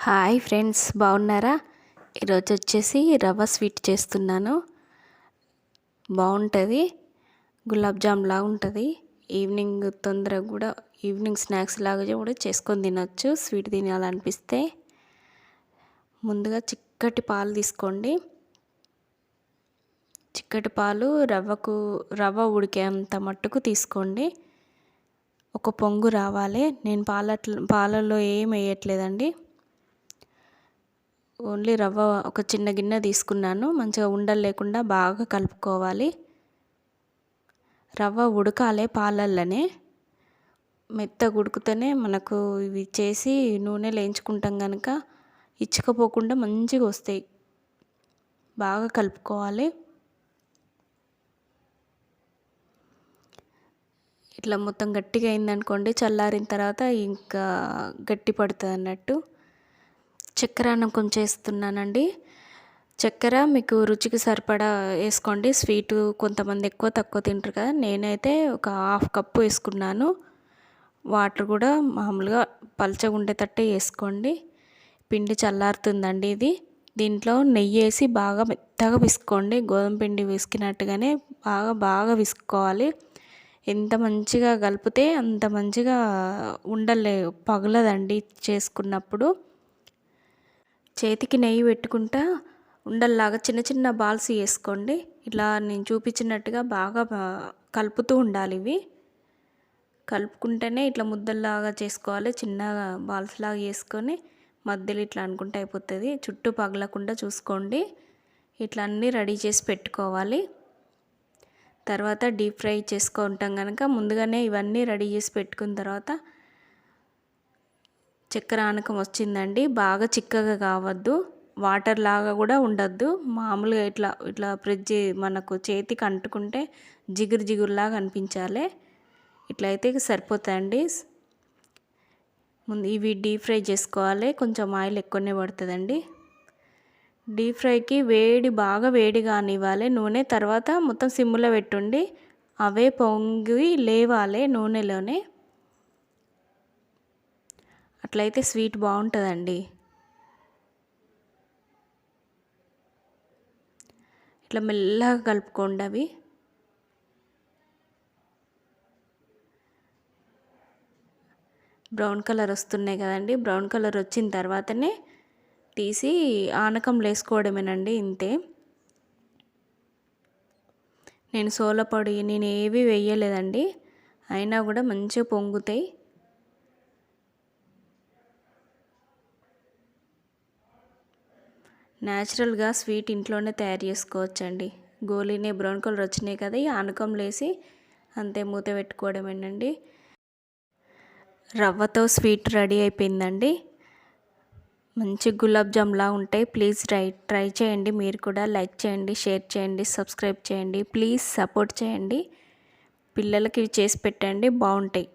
Hi friends బాగున్నారా? ఈరోజు వచ్చేసి రవ్వ స్వీట్ చేస్తున్నాను. బాగుంటుంది. గులాబ్ జామ్ లాగా ఉంటుంది. ఈవినింగ్ తొందరగా కూడా ఈవినింగ్ స్నాక్స్ లాగా కూడా చేసుకొని తినొచ్చు స్వీట్ తినాలనిపిస్తే. ముందుగా చిక్కటి పాలు తీసుకోండి. చిక్కటి పాలు రవ్వకు రవ్వ ఉడికేంత మట్టుకు తీసుకోండి. ఒక పొంగు రావాలి. నేను పాల పాలల్లో ఏం వేయట్లేదండి. ఓన్లీ రవ్వ ఒక చిన్న గిన్నె తీసుకున్నాను. మంచిగా ఉండలు లేకుండా బాగా కలుపుకోవాలి. రవ్వ ఉడకాలి పాలల్లోనే. మెత్తగా ఉడికితేనే మనకు ఇవి చేసి నూనె లేంచుకుంటాం కనుక ఇచ్చుకపోకుండా మంచిగా వస్తాయి. బాగా కలుపుకోవాలి. ఇట్లా మొత్తం గట్టిగా అయిందనుకోండి చల్లారిన తర్వాత ఇంకా గట్టి పడుతుంది అన్నట్టు. చక్కెర అన్నం చేస్తున్నానండి. చక్కెర మీకు రుచికి సరిపడా వేసుకోండి. స్వీటు కొంతమంది ఎక్కువ తక్కువ తింటారు కదా. నేనైతే ఒక హాఫ్ కప్పు వేసుకున్నాను. వాటర్ కూడా మామూలుగా పలచగా ఉండేటట్టే వేసుకోండి. పిండి చల్లారుతుందండి ఇది. దీంట్లో నెయ్యి వేసి బాగా మెత్తగా విసుకోండి. గోధుమ పిండి విసికినట్టుగానే బాగా బాగా విసుకోవాలి. ఎంత మంచిగా కలిపితే అంత మంచిగా ఉండలే పగలదండి చేసుకున్నప్పుడు. చేతికి నెయ్యి పెట్టుకుంటా ఉండల్లాగా చిన్న చిన్న బాల్స్ వేసుకోండి. ఇట్లా నేను చూపించినట్టుగా బాగా కలుపుతూ ఉండాలి ఇవి. కలుపుకుంటేనే ఇట్లా ముద్దల్లాగా చేసుకోవాలి. చిన్నగా బాల్స్ లాగా చేసుకొని మధ్యలో ఇట్లా అనుకుంటే అయిపోతుంది. చుట్టూ పగలకుండా చూసుకోండి. ఇట్లా అన్నీ రెడీ చేసి పెట్టుకోవాలి. తర్వాత డీప్ ఫ్రై చేసుకుంటాం కనుక ముందుగానే ఇవన్నీ రెడీ చేసి పెట్టుకున్న తర్వాత చక్కెర ఆనకం వచ్చిందండి బాగా చిక్కగా కావద్దు. వాటర్ లాగా కూడా ఉండద్దు. మామూలుగా ఇట్లా ఇట్లా ఫ్రిడ్జ్ మనకు చేతికి అంటుకుంటే జిగురు జిగురులాగా అనిపించాలి. ఇట్లా అయితే సరిపోతాయండి. ముందు ఇవి డీప్ ఫ్రై చేసుకోవాలి. కొంచెం ఆయిల్ ఎక్కువనే పడుతుందండి. డీప్ ఫ్రైకి వేడి బాగా వేడి కానివ్వాలి. నూనె తర్వాత మొత్తం సిమ్లో పెట్టుండి అవే పొంగి లేవాలి నూనెలోనే. అట్లయితే స్వీట్ బాగుంటుందండి. ఇట్లా మెల్లగా కలుపుకోండి అవి. బ్రౌన్ కలర్ వస్తున్నాయి కదండి. బ్రౌన్ కలర్ వచ్చిన తర్వాతనే తీసి ఆనకం వేసుకోవడమేనండి ఇంతే. నేను సోలపొడి నేను ఏవి వేయలేదండి. అయినా కూడా మంచిగా పొంగుతాయి. న్యాచురల్గా స్వీట్ ఇంట్లోనే తయారు చేసుకోవచ్చండి. గోలీనే బ్రౌన్ కలర్ వచ్చినాయి కదా ఈ ఆనకం లేసి అంతే మూత పెట్టుకోవడమేనండి రవ్వతో స్వీట్ రెడీ అయిపోయిందండి. మంచి గులాబ్ జామ్లా ఉంటాయి ప్లీజ్ ట్రై ట్రై చేయండి. మీరు కూడా లైక్ చేయండి షేర్ చేయండి సబ్స్క్రైబ్ చేయండి. ప్లీజ్ సపోర్ట్ చేయండి. పిల్లలకి ఇవి చేసి పెట్టండి బాగుంటాయి.